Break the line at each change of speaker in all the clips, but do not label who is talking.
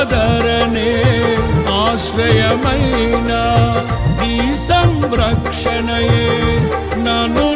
ఆదరణే ఆశ్రయమైన ఈ సంరక్షణయే నను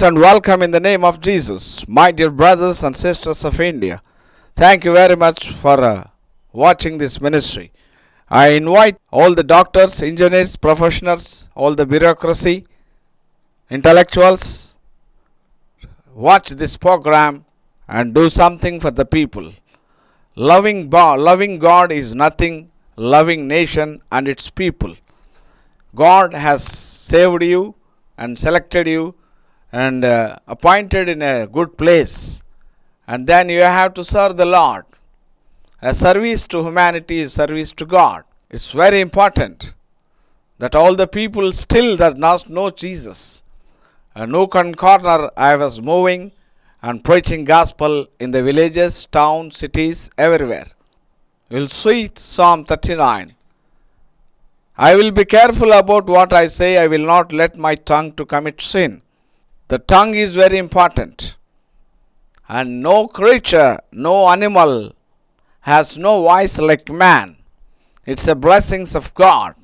Greetings and welcome in the name of Jesus, my dear brothers and sisters of India. Thank you very much for uh, watching this ministry. I invite all the doctors, engineers, professionals, all the bureaucracy, intellectuals, watch this program and do something for the people. Loving, bo- loving God is nothing, loving nation and its people. God has saved you and selected you and uh, appointed in a good place, and then you have to serve the Lord. A service to humanity is service to God. It's very important that all the people still that not know Jesus. A nook corner I was moving and preaching gospel in the villages, towns, cities, everywhere. You'll see Psalm 39. I will be careful about what I say. I will not let my tongue to commit sin. The tongue is very important. And no creature, no animal has no voice like man. It's a blessings of God.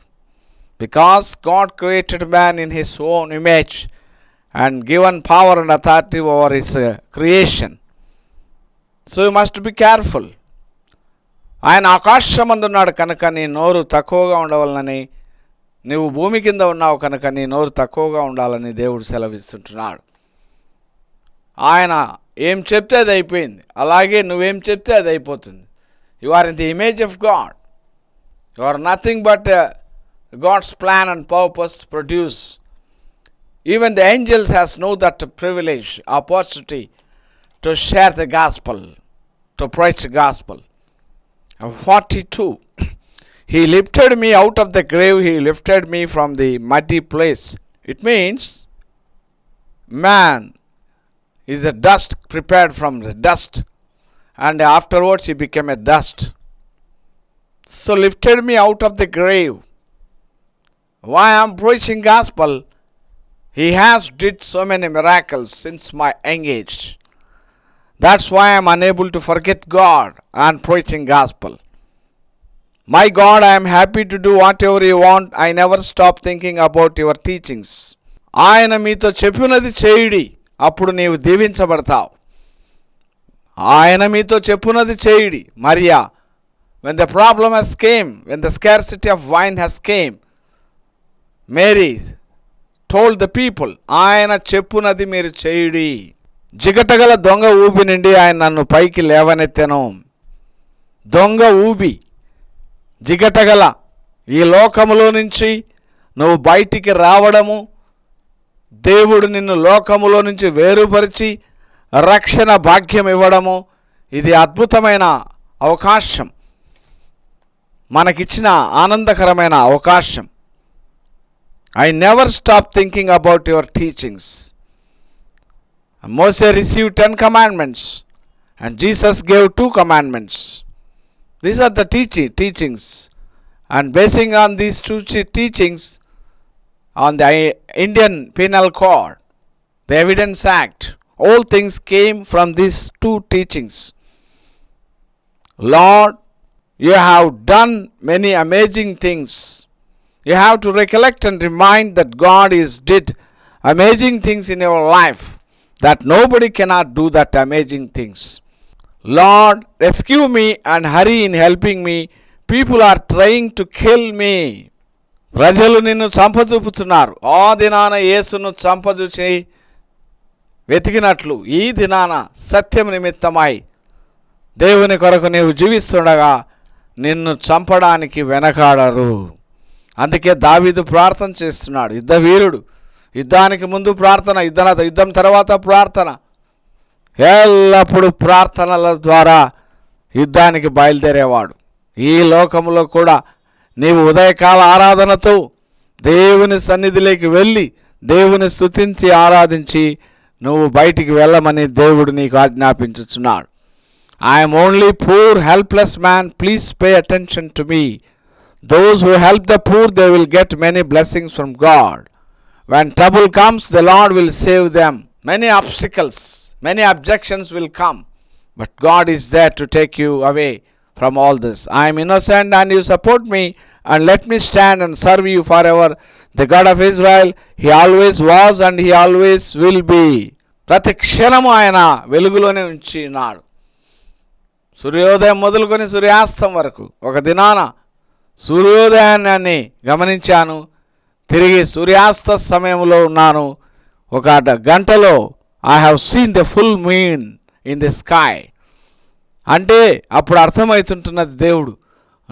Because God created man in his own image and given power and authority over his uh, creation. So you must be careful. ఆయన ఆకాశమందున్నాడు కనుక నీ నోరు తక్కువగా ఉండవలనని నీవు భూమి కింద ఉన్నావు కనుక నీ నోరు తక్కువగా ఉండాలని దేవుడు సెలవిస్తుంటున్నాడు. ఆయన ఏం చెప్తే అది అయిపోయింది. అలాగే నువ్వేం చెప్తే అది అయిపోతుంది. You are in the image of God you are nothing but God's plan and purpose produce even the angels has no that privilege opportunity to share the gospel to preach gospel 42 he lifted me out of the grave. He lifted me from the muddy place. It means man is a dust prepared from the dust and afterwards he became a dust. So lifted me out of the grave. Why i'm preaching gospel? He has did so many miracles since my young age. That's why I'm unable to forget God and preaching gospel. My God I'm happy to do whatever you want I never stop thinking about your teachings ఆయన మీతో చెప్పినది చేయుడి అప్పుడు నీవు దీవించబడతావు. ఆయన మీతో చెప్పున్నది చేయుడి Mariya when the problem has came when the scarcity of wine has came Mary told the people ఆయన చెప్పునది మీరు చేయుడి. జిగటగల దొంగ ఊబి నుండి ఆయన నన్ను పైకి లేవనెత్తెను. దొంగ ఊబి జిగటగల ఈ లోకములో నుంచి నువ్వు బయటికి రావడము దేవుడు నిన్ను లోకములో నుంచి వేరుపరిచి రక్షణ భాగ్యం ఇవ్వడము ఇది అద్భుతమైన అవకాశం. మనకిచ్చిన ఆనందకరమైన అవకాశం. I never stop thinking about your teachings Moses receive ten commandments and Jesus gave two commandments These are the teaching, teachings. And basing on these two teachings, on the Indian Penal Code, the Evidence Act, all things came from these two teachings. Lord, you have done many amazing things. You have to recollect and remind that God is did amazing things in your life that nobody cannot do that amazing things. Lord rescue me and hurry in helping me people are trying to kill me ప్రజలు నిన్ను చంపచూపుతున్నారు ఆ దినాన యేసును చంపజూచి వెతికినట్లు ఈ దినాన సత్యం నిమిత్తమై దేవుని కొరకు నీవు జీవిస్తుండగా నిన్ను చంపడానికి వెనకాడరు. అందుకే దావీదు ప్రార్థన చేస్తున్నాడు. యుద్ధ వీరుడు. యుద్ధానికి ముందు ప్రార్థన యుద్ధ యుద్ధం తర్వాత ప్రార్థన. ఎల్లప్పుడూ ప్రార్థనల ద్వారా యుద్ధానికి బయలుదేరేవాడు. ఈ లోకంలో కూడా నీవు ఉదయకాల ఆరాధనతో దేవుని సన్నిధిలోకి వెళ్ళి దేవుని స్తుతించి ఆరాధించి నువ్వు బయటికి వెళ్ళమని దేవుడు నీకు ఆజ్ఞాపించుచున్నాడు. I'm only poor helpless man please pay attention to me those who help the poor they will get many blessings from God when trouble comes the Lord will save them many obstacles Many objections will come but God is there to take you away from all this. I am innocent and you support me and let me stand and serve you forever. The God of Israel, He always was and He always will be. ప్రతి క్షణము ఆయన వెలుగులోనే ఉంచి ఉన్నాడు సూర్యోదయం మొదలుకొని సూర్యాస్తం వరకు ఒక దినాన సూర్యోదయాన్ని గమనించాను తిరిగి సూర్యాస్త సమయంలో ఉన్నాను ఒక గంటలో I have seen the full moon in the sky అంటే అప్పుడు అర్థమవుతుంటున్నది దేవుడు.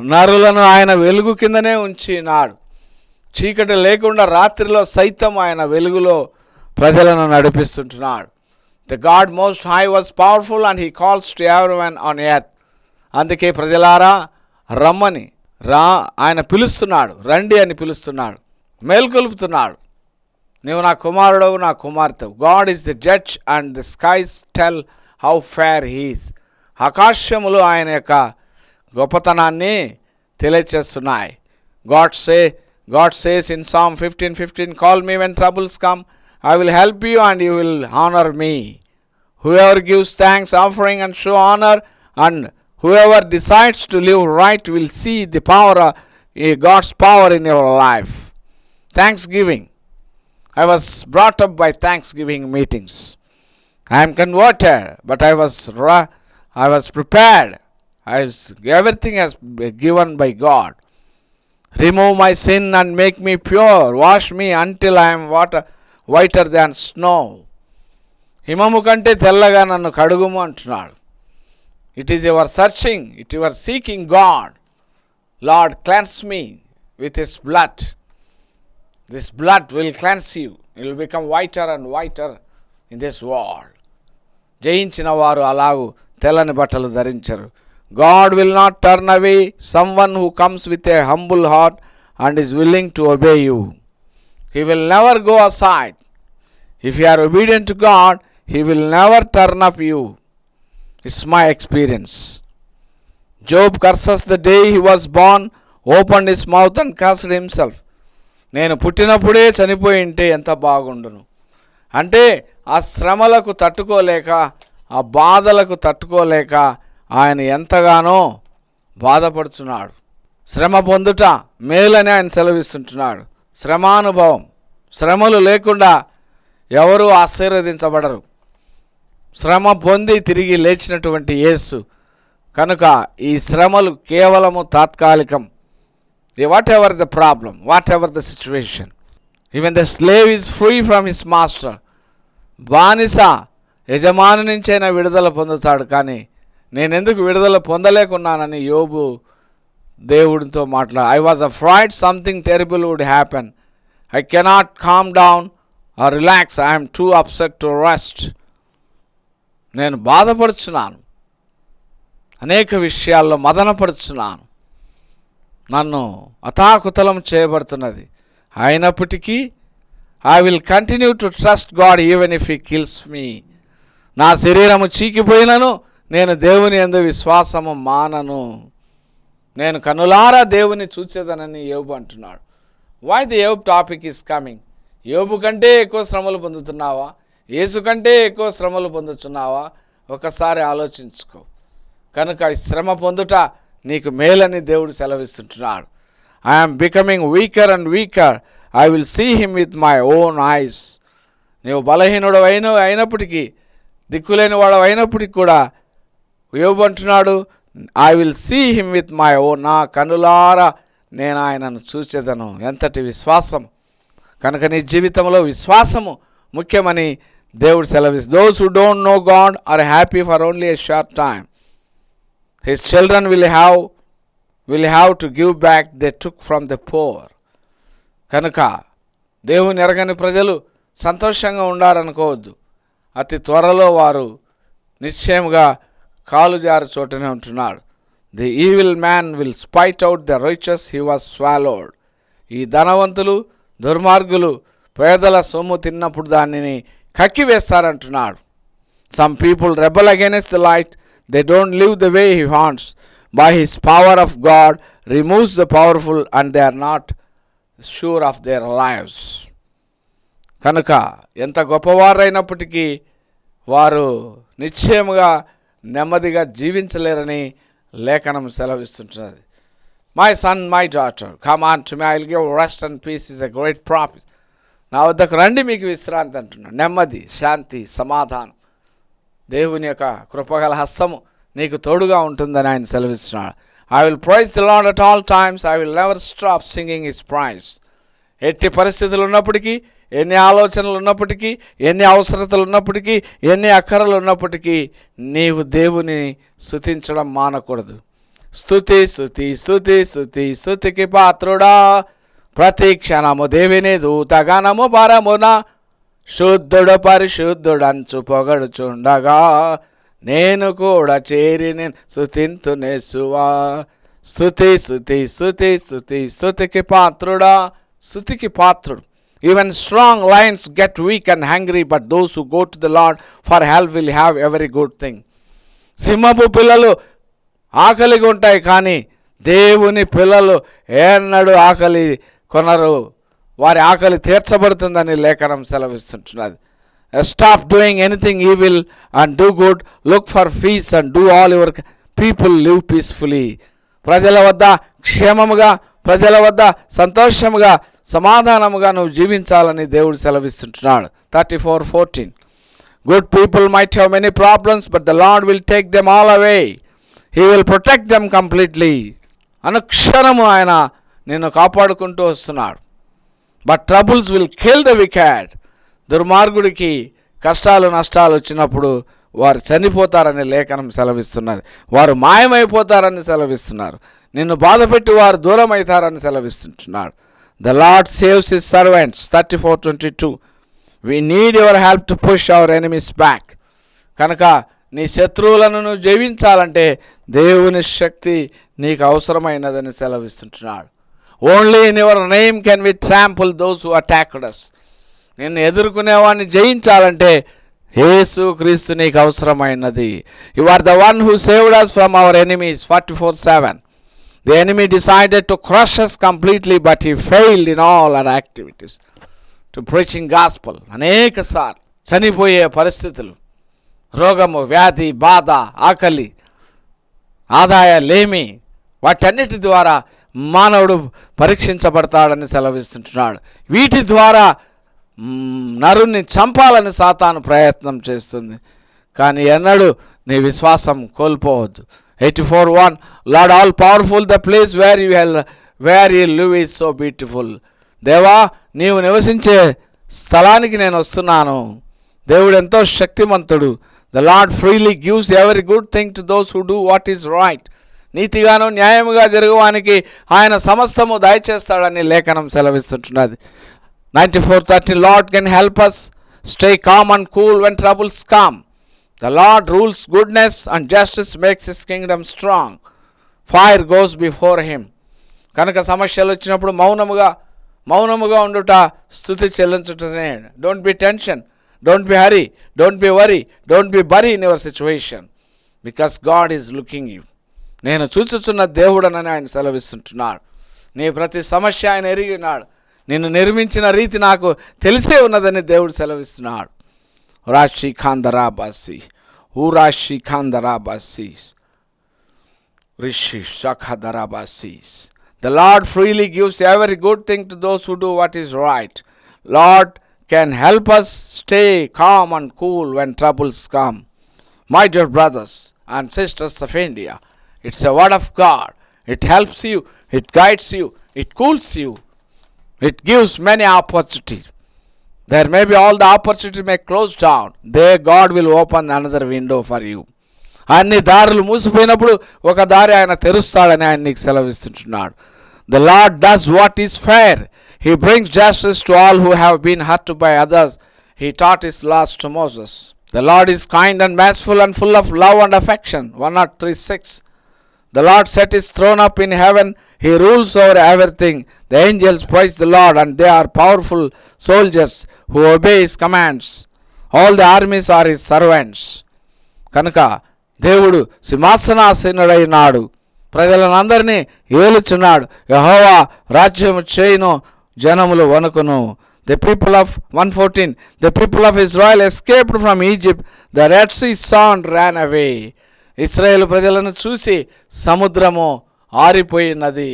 నరులను ఆయన వెలుగు కిందనే ఉంచినాడు. చీకటి లేకుండా రాత్రిలో సైతం ఆయన వెలుగులో ప్రజలను నడిపిస్తుంటున్నాడు. The God most high was powerful and he calls to every one on earth అందుకే ప్రజలారా రమ్మని రా ఆయన పిలుస్తున్నాడు. రండి అని పిలుస్తున్నాడు. మేల్కొలుపుతున్నాడు. నీవు నా కుమారుడవు నా కుమార్తెవు God is the judge and the skies tell how fair he's ఆకాశములు ఆయన యొక్క గొప్పతనాన్ని తెలియచేస్తున్నాయి God say God says in Psalm fifteen fifteen call me when troubles come I will help you and you will honour me whoever gives thanks offering and show honour and whoever decides to live right will see the power ఈ God's power in your life thanksgiving I was brought up by Thanksgiving meetings. I am converted, but I was ra- I was prepared. I was, everything has been given by God. Remove my sin and make me pure. Wash me until I am water whiter than snow. హిమము కంటే తెల్లగా నన్ను కడుగుము అంటున్నాడు it is your searching it your seeking God Lord cleanse me with his blood This blood will cleanse you. You will become whiter and whiter in this world. జయించిన వారు అలాగూ తెల్లని బట్టలు ధరించరు God will not turn away someone who comes with a humble heart and is willing to obey you he will never go aside if you are obedient to God he will never turn up you it's my experience Job curses the day he was born open his mouth and cursed himself నేను పుట్టినప్పుడే చనిపోయి ఉంటే ఎంత బాగుండును? అంటే ఆ శ్రమలకు తట్టుకోలేక ఆ బాధలకు తట్టుకోలేక ఆయన ఎంతగానో బాధపడుచున్నాడు. శ్రమ పొందుట మేలని ఆయన సెలవిస్తుంటున్నాడు. శ్రమానుభవం శ్రమలు లేకుండా ఎవరూ ఆశీర్వదించబడరు. శ్రమ పొంది తిరిగి లేచినటువంటి యేసు కనుక ఈ శ్రమలు కేవలము తాత్కాలికం. Whatever the problem whatever the situation even the slave is free from his master బానిస యజమాని నుంచైనా విడుదల పొందుతాడు. కానీ నేను ఎందుకు విడుదల పొందలేకున్నానని యోబు దేవుడితో మాట్లా I was afraid something terrible would happen I cannot calm down or relax I'm too upset to rest నేను బాధపడుచున్నాను. అనేక విషయాల్లో మదనపడుచున్నాను. నన్ను అతాకుతలం చేయబడుతున్నది. అయినప్పటికీ I will continue to trust God even if he kills me నా శరీరము చీకిపోయినను నేను దేవుని ఎందు విశ్వాసము మానను. నేను కనులారా దేవుని చూసేదనని యోబు అంటున్నాడు. Why the Job topic is coming యోబు కంటే ఎక్కువ శ్రమలు పొందుతున్నావా? యేసు కంటే ఎక్కువ శ్రమలు పొందుతున్నావా ఒకసారి ఆలోచించుకో. కనుక శ్రమ పొందుట నీకు మేలని దేవుడు సెలవిస్తుంటున్నాడు. I'm becoming weaker and weaker I will see him with my own eyes నీవు బలహీనుడు అయిన అయినప్పటికీ దిక్కులేని వాడు అయినప్పటికీ కూడా యోబు I will see him with my own నా కనులారా నేను ఆయనను చూసేదను ఎంతటి విశ్వాసం. కనుక నీ జీవితంలో విశ్వాసము ముఖ్యమని దేవుడు సెలవిస్ those who don't know God are happy for only a short time his children will have will have to give back they took from the poor కనుక దేవుని ఎరగని ప్రజలు సంతోషంగా ఉండాలనుకోవద్దు అతి త్వరలో వారు నిశ్చయముగా కాలు జారు చోటనే ఉంటున్నాడు. The evil man will spit out the riches he was swallowed ఈ ధనవంతులు దుర్మార్గులు పేదల సొమ్ము తిన్నప్పుడు దానిని కక్కివేస్తారంటున్నాడు. Some people rebel against the light they don't live the way he wants by his power of God removes the powerful and they are not sure of their lives కనుక ఎంత గొప్పవారైనప్పటికీ వారు నిశ్చయముగా నెమ్మదిగా జీవించలేరని లేఖనం సెలవిస్తుంటున్నది. My son my daughter come on to my aisle give rest and peace is a great profit నా వద్దకు రండి మీకు విశ్రాంతి అంటున్నాడు. నెమ్మది శాంతి సమాధానం. దేవుని యొక్క కృపగల హస్తము నీకు తోడుగా ఉంటుందని ఆయన సెలవిస్తున్నాడు. I will praise the Lord at all times I will never stop singing his praise ఎట్టి పరిస్థితులు ఉన్నప్పటికీ ఎన్ని ఆలోచనలు ఉన్నప్పటికీ ఎన్ని అవసరతలు ఉన్నప్పటికీ ఎన్ని అక్కరలు ఉన్నప్పటికీ నీవు దేవుని స్తుతించడం మానకూడదు. స్తుతి స్థుతి స్తుతి స్థుతి స్తుతికి పాత్రుడా. ప్రతి క్షణము దేవిని దూతగానము పరమున. శుద్ధుడు పరిశుద్ధుడంచు పొగడుచుండగా నేను కూడా చేరి నేను సువా. శుతి స్తుతి స్తుతి స్తుతి స్తుతికి పాత్రుడా స్తుతికి పాత్రుడు. Even strong lions get weak and hungry but those who go to the Lord for help will have every good thing సింహపు పిల్లలు ఆకలిగా ఉంటాయి కానీ దేవుని పిల్లలు ఏనాడు ఆకలి కొనరు. వారి ఆకలి తీర్చబడుతుందని లేఖనం సెలవిస్తుంటున్నది. Stop doing anything evil and do good look for peace and do all your people live peacefully ప్రజల వద్ద క్షేమముగా ప్రజల వద్ద సంతోషముగా సమాధానముగా నువ్వు జీవించాలని దేవుడు సెలవిస్తుంటున్నాడు. Thirty four fourteen good people might have many problems but the Lord will take them all away he will protect them completely అనుక్షణము ఆయన నిన్ను కాపాడుకుంటూ వస్తున్నాడు. But troubles will kill the wicked దుర్మార్గుడికి కష్టాలు నష్టాలు వచ్చినప్పుడు వారు చనిపోతారని లేఖనం సెలవిస్తున్నది. వారు మాయమైపోతారని సెలవిస్తున్నారు. నిన్ను బాధపెట్టి వారు దూరం అవుతారని సెలవిస్తుంటున్నాడు. The Lord saves his servants thirty four twenty two we need your help to push our enemies back కనుక నీ శత్రువులను నువ్వు జయించాలంటే దేవుని శక్తి నీకు అవసరమైనదని సెలవిస్తుంటున్నాడు. Only in your name can we trample those who attacked us నిన్ను ఎదుర్కొనేవాడిని జయించాలంటే యేసు క్రీస్తు నీకు అవసరమైనది. You are the one who saved us from our enemies forty four seven the enemy decided to crush us completely but he failed in all our activities to preaching gospel అనేక సార్ చనిపోయే పరిస్థితులు రోగము వ్యాధి బాధ ఆకలి ఆదాయ లేమి వాటన్నిటి ద్వారా మానవుడు పరీక్షించబడతాడని సెలవిస్తుంటున్నాడు. వీటి ద్వారా నరుణ్ణి చంపాలని సాతాను ప్రయత్నం చేస్తుంది. కానీ ఎన్నడూ నీ విశ్వాసం కోల్పోవద్దు. Eighty four one Lord all powerful the place where you dwell where you live is so beautiful దేవా నీవు నివసించే స్థలానికి నేను వస్తున్నాను. దేవుడు ఎంతో శక్తిమంతుడు. The Lord freely gives every good thing to those who do what is right నీతిగాను న్యాయముగా జరగవానికి ఆయన సమస్తము దయచేస్తాడని లేఖనం సెలవిస్తుంటున్నది. Ninety four thirty Lord can help us stay calm and cool when troubles come. The Lord rules goodness and justice makes his kingdom strong. Fire goes before him. కనుక సమస్యలు వచ్చినప్పుడు మౌనముగా మౌనముగా ఉండుట స్థుతి చెల్లించుటనే. Don't be tension don't be hurry don't be worry don't be bury in your situation because God is looking you నేను చూచుచున్న దేవుడనని ఆయన సెలవిస్తుంటున్నాడు. నీ ప్రతి సమస్య ఆయన ఎరిగినాడు. నిన్ను నిర్మించిన రీతి నాకు తెలిసే ఉన్నదని దేవుడు సెలవిస్తున్నాడు. రాశి ఖాందరాబాసి ఊరాశి ఖాందరాబాసి రిషి సఖదరాబాసి the Lord freely gives every good thing to those who do what is right Lord can help us stay calm and cool when troubles come my dear brothers and sisters of India it's a word of God. It helps you, it guides you, it cools you, it gives many opportunities. There may be all the opportunity may close down. There God will open another window for you. అన్ని దారులు మూసిపోయినప్పుడు ఒక దారి ఆయన తెరుస్తాడని ఆయన నీకు సెలవిస్తుంటున్నాడు the Lord does what is fair he brings justice to all who have been hurt by others he taught his laws to Moses the Lord is kind and merciful and full of love and affection one nought three six The Lord set his throne up in heaven. He rules over everything. The angels praise the Lord, and they are powerful soldiers who obey his commands. All the armies are his servants. కనుక దేవుడు సింహాసనాసీనుడైనాడు ప్రజలనందరినీ ఏలుచున్నాడు యహోవా రాజ్యము చేయును జనములు వణుకును the people of one fourteen the people of Israel escaped from Egypt the Red Sea saw and ran away Israel ప్రజలను చూసి సముద్రము ఆరిపోయినది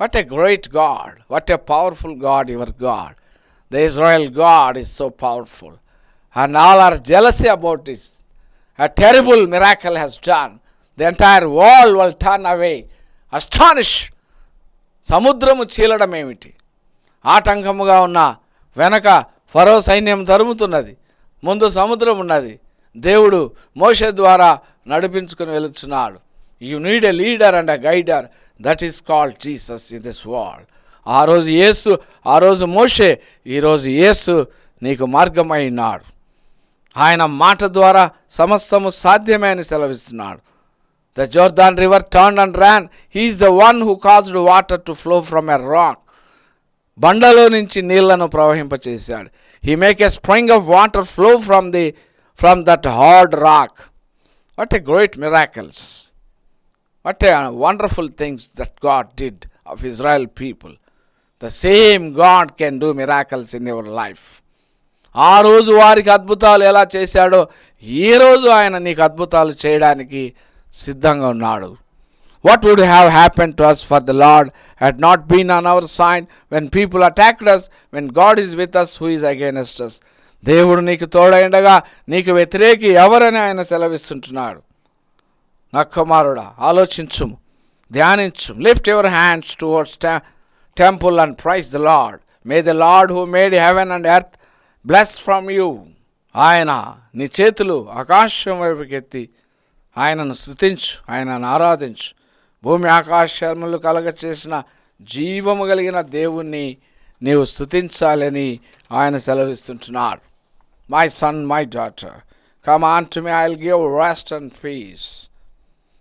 what a great God what a powerful God your God the Israel God is so powerful and all are jealousy about his a terrible miracle has done The entire world will turn away astonish సముద్రము చీలడం ఏమిటి? ఆటంకముగా ఉన్న వెనక ఫరో సైన్యం తరుముతున్నది ముందు సముద్రం ఉన్నది దేవుడు మోష ద్వారా నడిపించుకుని వెళుతున్నాడు you need a leader and a guider that is called Jesus in this world ఆ రోజు యేసు ఆ రోజు మోషే ఈరోజు యేసు నీకు మార్గమైనాడు. ఆయన మాట ద్వారా సమస్తము సాధ్యమే అని సెలవిస్తున్నాడు. The Jordan river turn and ran he's the one who caused water to flow from a rock బండలో నుంచి నీళ్ళను ప్రవహింపచేశాడు. He make a spring of water flow from the from that hard rock what a great miracles what a wonderful things that God did of Israel people the same God can do miracles in your life ఆ రోజు వారికి అద్భుతాలు ఎలా చేశాడో ఈ రోజు ఆయన నీకు అద్భుతాలు చేయడానికి సిద్ధంగా ఉన్నాడు. What would have happen to us for the Lord had not been on our side when people attacked us when God is with us who is against us దేవుడు నీకు తోడైండగా నీకు వ్యతిరేకి ఎవరని ఆయన సెలవిస్తుంటున్నాడు. నా కుమారుడా ఆలోచించు ధ్యానించు. Lift your hands towards temple and praise the Lord may the Lord who made heaven and earth bless from you ఆయన నీ చేతులు ఆకాశం వైపుకి ఎత్తి ఆయనను స్థుతించు ఆయనను ఆరాధించు. భూమి ఆకాశములు కలగ చేసిన జీవము కలిగిన దేవుణ్ణి నీవు స్థుతించాలని ఆయన సెలవిస్తుంటున్నాడు my son my daughter come on to me I will give rest and peace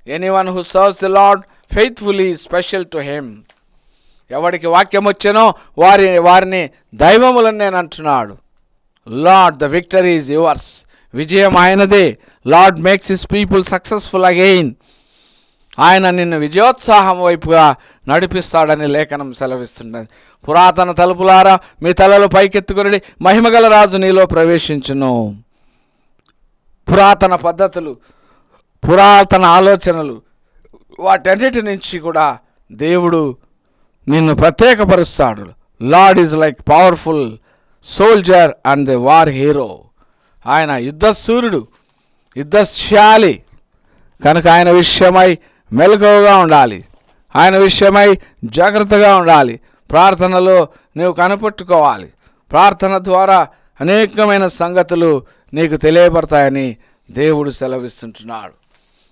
anyone who serves the Lord faithfully special to him ఎవరికి వాక్యం వచ్చానో వారి వారిని దైవములని నేను అంటున్నాడు Lord the victory is yours విజయం ఆయనదే Lord makes his people successful again ఆయన నిన్ను విజయోత్సాహం వైపుగా నడిపిస్తాడని లేఖనం సెలవిస్తున్నది. పురాతన తలుపులారా మీ తలలు పైకెత్తుకుని మహిమగల రాజు నీలో ప్రవేశించును. పురాతన పద్ధతులు పురాతన ఆలోచనలు వాటన్నిటి నుంచి కూడా దేవుడు నిన్ను ప్రత్యేకపరుస్తాడు. Lord is like powerful soldier and the war hero. ఆయన యుద్ధ సూర్యుడు యుద్ధశాలి. కనుక ఆయన విషయమై మెలకువగా ఉండాలి. ఆయన విషయమై జాగ్రత్తగా ఉండాలి. ప్రార్థనలో నీవు కనిపెట్టుకోవాలి. ప్రార్థన ద్వారా అనేకమైన సంగతులు నీకు తెలియబడతాయని దేవుడు సెలవిస్తుంటున్నాడు.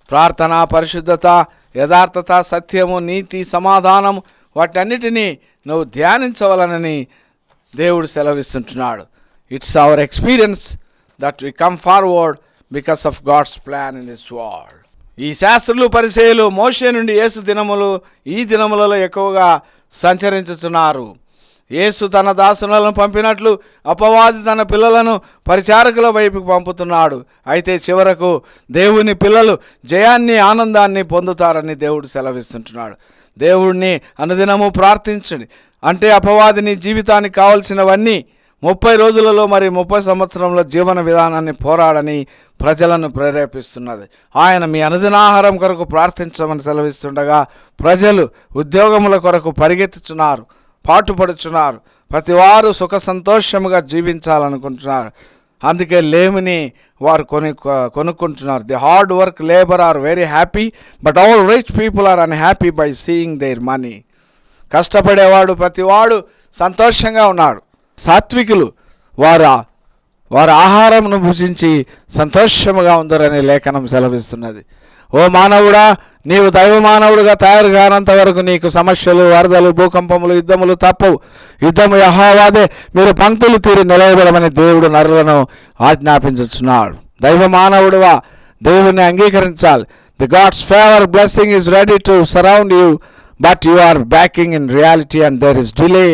ప్రార్థన పరిశుద్ధత యథార్థత సత్యము నీతి సమాధానం వాటన్నిటినీ నువ్వు ధ్యానించవలనని దేవుడు సెలవిస్తుంటున్నాడు. It's our experience that we come forward because of God's plan in this world ఈ శాస్త్రులు పరిచయలు మోషే నుండి యేసు దినములు ఈ దినములలో ఎక్కువగా సంచరించుతున్నారు యేసు తన దాసులను పంపినట్లు అపవాది తన పిల్లలను పరిచారకుల వైపుకు పంపుతున్నాడు. అయితే చివరకు దేవుని పిల్లలు జయాన్ని ఆనందాన్ని పొందుతారని దేవుడు సెలవిస్తుంటున్నాడు. దేవుడిని అనుదినము ప్రార్థించండి. అంటే అపవాదిని జీవితానికి కావలసినవన్నీ ముప్పై రోజులలో మరి ముప్పై సంవత్సరంలో జీవన విధానాన్ని పోరాడని ప్రజలను ప్రేరేపిస్తున్నది. ఆయన మీ అనుదినాహారం కొరకు ప్రార్థించమని సెలవిస్తుండగా ప్రజలు ఉద్యోగముల కొరకు పరిగెత్తుచున్నారు పాటుపడుచున్నారు. ప్రతివారు సుఖ సంతోషముగా జీవించాలనుకుంటున్నారు. అందుకే లేమిని వారు కొని కొనుక్కుంటున్నారు. The hard work labour are very happy but all rich people are unhappy by seeing their money కష్టపడేవాడు ప్రతివాడు సంతోషంగా ఉన్నాడు. సాత్వికులు వారు వారు ఆహారమును భుజించి సంతోషముగా ఉందరని లేఖనం సెలవిస్తున్నది. ఓ మానవుడా నీవు దైవ మానవుడుగా తయారు కానంత వరకు నీకు సమస్యలు వరదలు భూకంపములు యుద్ధములు తప్పవు. యుద్ధము యహోవాదే మీరు పంక్తులు తీరి నిలవబడమని దేవుడు నరులను ఆజ్ఞాపించుచున్నాడు. దైవ మానవుడువా దేవుని అంగీకరించాలి. The God's favour blessing is ready to surround you but you are backing in reality and there is delay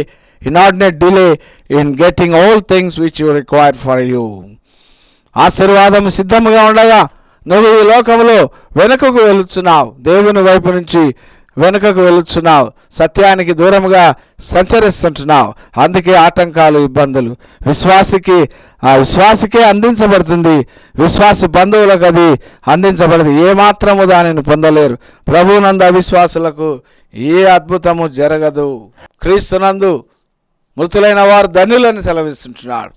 inordinate delay in getting all things which you require for you ఆశీర్వాదం సిద్ధముగా ఉండగా నువ్వు ఈ లోకంలో వెనుకకు వెళుతున్నావు దేవుని వైపు నుంచి వెనుకకు వెళుతున్నావు సత్యానికి దూరముగా సంచరిస్తుంటున్నావు. అందుకే ఆటంకాలు ఇబ్బందులు. విశ్వాసికి ఆ విశ్వాసికే అందించబడుతుంది. విశ్వాసి బంధువులకు అది అందించబడదు. ఏమాత్రము దానిని పొందలేరు. ప్రభునందు అవిశ్వాసులకు ఏ అద్భుతము జరగదు. క్రీస్తునందు మృతులైన వారు ధన్యులని సెలవిస్తుంటున్నాడు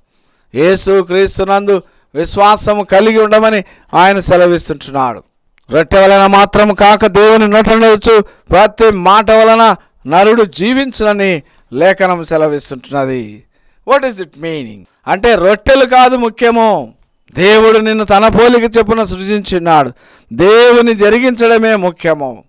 యేసు క్రీస్తునందు విశ్వాసము కలిగి ఉండమని ఆయన సెలవిస్తుంటున్నాడు. రొట్టె వలన మాత్రం కాక దేవుని నటనవచ్చు ప్రతి మాట వలన నరుడు జీవించునని లేఖనం సెలవిస్తుంటున్నది. వాట్ ఈస్ ఇట్ మీనింగ్ అంటే రొట్టెలు కాదు ముఖ్యము. దేవుడు నిన్ను తన పోలిక చెప్పున సృజించున్నాడు దేవుని జరిగించడమే ముఖ్యము.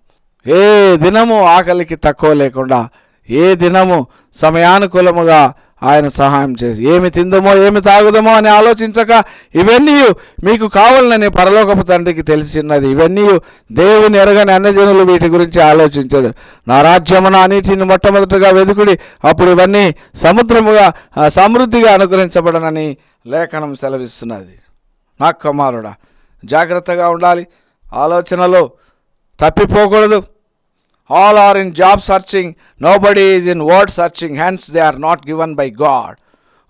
ఏ దినము ఆకలికి తక్కువ లేకుండా ఏ దినము సమయానుకూలముగా ఆయన సహాయం చేసి ఏమి తిందమో ఏమి తాగుదమో అని ఆలోచించక ఇవన్నీ మీకు కావాలని పరలోకపు తండ్రికి తెలిసిన్నది ఇవన్నీ దేవుని ఎరగని అన్నజనులు వీటి గురించి ఆలోచించదు. నా రాజ్యము నా నీటిని మొట్టమొదటిగా వెతుకుడి అప్పుడు ఇవన్నీ సముద్రముగా సమృద్ధిగా అనుగ్రహించబడనని లేఖనం సెలవిస్తున్నది. నా కుమారుడా జాగ్రత్తగా ఉండాలి. ఆలోచనలో తప్పిపోకూడదు. All are in job searching nobody is in word searching hence they are not given by God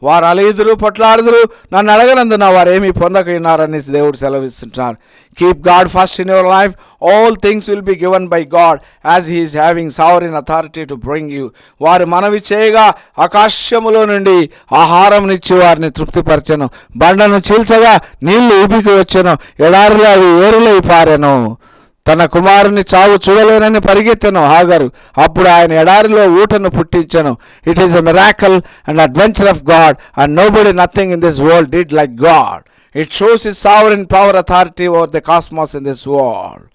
వారు అలయుదురు పొట్లాడుదురు నన్ను అడగనందున వారు ఏమీ పొందకన్నారని దేవుడు సెలవిస్తుంటున్నారు. Keep God first in your life all things will be given by God as he's having sovereign authority to bring you వారు మనవి చేయగా ఆకాశములో నుండి ఆహారంనిచ్చి వారిని తృప్తిపరచను. బండను చీల్చగా నీళ్ళు ఊపికి వచ్చాను. ఎడారిలో అవి ఏరులై పారెను. తన కుమారుని చావు చూడలేనని పరిగెత్తాను హాగరు. అప్పుడు ఆయన ఎడారిలో ఊటను పుట్టించను. It is a miracle and adventure of God and nobody nothing in this world did like God it shows is sovereign power authority over the cosmos in this world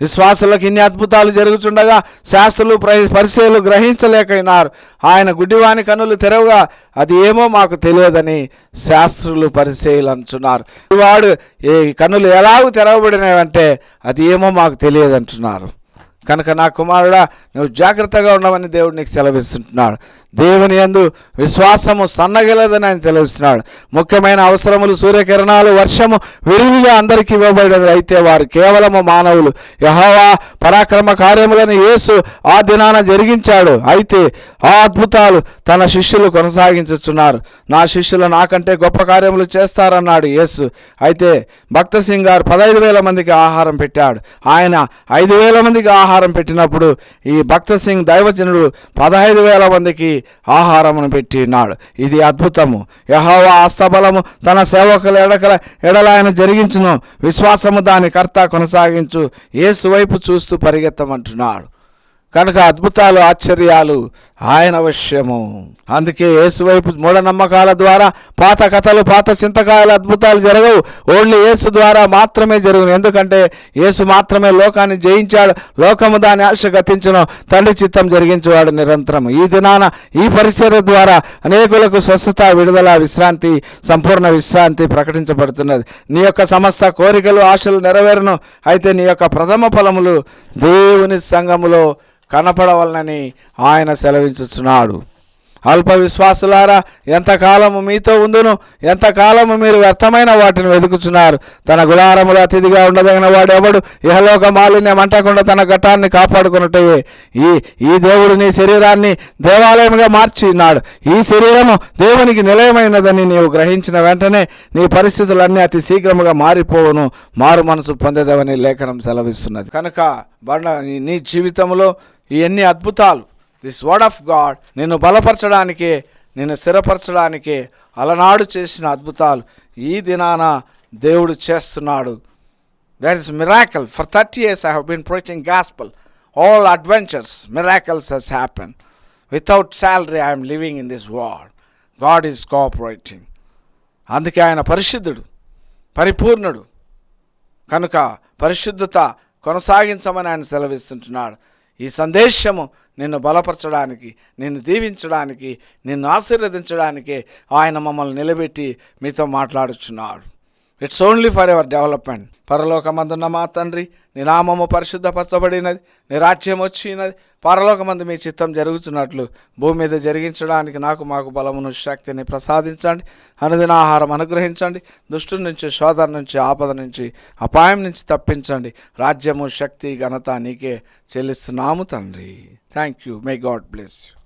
విశ్వాసులకు ఇన్ని అద్భుతాలు జరుగుతుండగా శాస్త్రులు ప్ర- పరిచయలు గ్రహించలేకైనారు ఆయన గుడ్డివాని కనులు తెరవగా అది ఏమో మాకు తెలియదని శాస్త్రులు పరిచయలు అంటున్నారు. వాడు ఈ కనులు ఎలాగూ తెరవబడినవంటే అది ఏమో మాకు తెలియదు అంటున్నారు కనుక నా కుమారుడా నువ్వు జాగ్రత్తగా ఉండమని దేవుడు నీకు సెలవిస్తుంటున్నాడు. దేవుని యందు విశ్వాసము సన్నగలదని ఆయన తెలుస్తున్నాడు ముఖ్యమైన అవసరములు సూర్యకిరణాలు వర్షము విరివిగా అందరికీ ఇవ్వబడినది. అయితే వారు కేవలము మానవులు. యహోవా పరాక్రమ కార్యములను యేసు ఆ దినాన జరిగించాడు. అయితే ఆ అద్భుతాలు తన శిష్యులు కొనసాగించుచున్నారు. నా శిష్యులు నాకంటే గొప్ప కార్యములు చేస్తారన్నాడు యేసు. అయితే భక్త సింగ్ గారు పదహైదు వేల మందికి ఆహారం పెట్టాడు. ఆయన ఐదు వేల మందికి ఆహారం పెట్టినప్పుడు ఈ భక్త సింగ్ దైవజనుడు పదహైదు వేల మందికి ఆహారమును పెట్టినాడు ఇది అద్భుతము. యహోవా ఆస్తబలము తన సేవకుల ఎడకల ఎడలాయన జరిగించును. విశ్వాసము దాని కర్త కొనసాగించు. ఏసువైపు వైపు చూస్తూ పరిగెత్తమంటున్నాడు. కనుక అద్భుతాలు ఆశ్చర్యాలు ఆయన విషయము అందుకే యేసువైపు మూఢనమ్మకాల ద్వారా పాత కథలు పాత చింతకాయల అద్భుతాలు జరగవు. ఓన్లీ యేసు ద్వారా మాత్రమే జరుగును. ఎందుకంటే యేసు మాత్రమే లోకాన్ని జయించాడు. లోకము దాని ఆశ గతించను. తండ్రి చిత్తం జరిగించేవాడు నిరంతరం ఈ దినాన ఈ పరిసర ద్వారా అనేకులకు స్వస్థత విడుదల విశ్రాంతి సంపూర్ణ విశ్రాంతి ప్రకటించబడుతున్నది. నీ యొక్క సమస్త కోరికలు ఆశలు నెరవేరును. అయితే నీ యొక్క ప్రథమ ఫలములు దేవుని సంఘములో కనపడవలనని ఆయన సెలవించుచున్నాడు. అల్ప విశ్వాసులారా ఎంతకాలము మీతో ఉందును ఎంతకాలము మీరు వ్యర్థమైన వాటిని వెతుకుచున్నారు? తన గుడారములు అతిథిగా ఉండదగిన వాడు ఎవడు ఇహలోక మాలిన్యం అంటకుండా తన ఘటాన్ని కాపాడుకున్నట్టే ఈ ఈ దేవుడు నీ శరీరాన్ని దేవాలయముగా మార్చినాడు. ఈ శరీరము దేవునికి నిలయమైనదని నీవు గ్రహించిన వెంటనే నీ పరిస్థితులన్నీ అతి శీఘ్రముగా మారిపోవును. మారు మనసు పొందేదవని లేఖనం సెలవిస్తున్నది. కనుక బండ నీ జీవితంలో ఇవన్నీ ఎన్ని అద్భుతాలు. దిస్ వర్డ్ ఆఫ్ గాడ్ నిన్ను బలపరచడానికే నిన్ను స్థిరపరచడానికే అలనాడు చేసిన అద్భుతాలు ఈ దినాన దేవుడు చేస్తున్నాడు. There is miracle for thirty years I have been preaching gospel all adventures miracles has happen without salary I'm living in this world God is cooperating అందుకే ఆయన పరిశుద్ధుడు పరిపూర్ణుడు. కనుక పరిశుద్ధత కొనసాగించమని ఆయన సెలవిస్తుంటున్నాడు. ఈ సందేశము నిన్ను బలపరచడానికి నిన్ను దీవించడానికి నిన్ను ఆశీర్వదించడానికే ఆయన మమ్మల్ని నిలబెట్టి మీతో మాట్లాడుచున్నాడు. It's only for ever development పరలోకమందున్న మా తండ్రి నీ నామము పరిశుద్ధపరచబడినది నీ రాజ్యం వచ్చినది. పరలోకమందు మీ చిత్తం జరుగుతున్నట్లు భూమి మీద జరిగించడానికి నాకు మాకు బలమును శక్తిని ప్రసాదించండి. అనుదిన ఆహారం అనుగ్రహించండి. దుష్టు నుంచి శోధన నుంచి ఆపద నుంచి అపాయం నుంచి తప్పించండి. రాజ్యము శక్తి ఘనత నీకే చెల్లిస్తున్నాము తండ్రి. Thank you may God bless you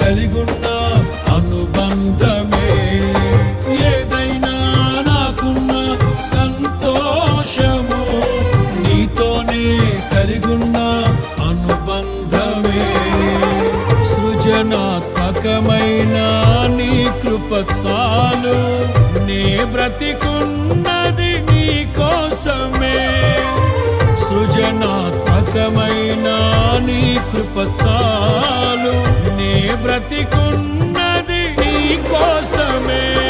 కలిగున్న అనుబంధమే. ఏదైనా నాకున్న సంతోషము నీతోనే కలిగున్న అనుబంధమే. సృజనాత్మకమైన నీ కృప చాలు. నే బ్రతికున్నది నీ కోసమే. సృజనాత్మకమైన నీ కృప చాలు. బ్రతికున్నది నీ కోసమే.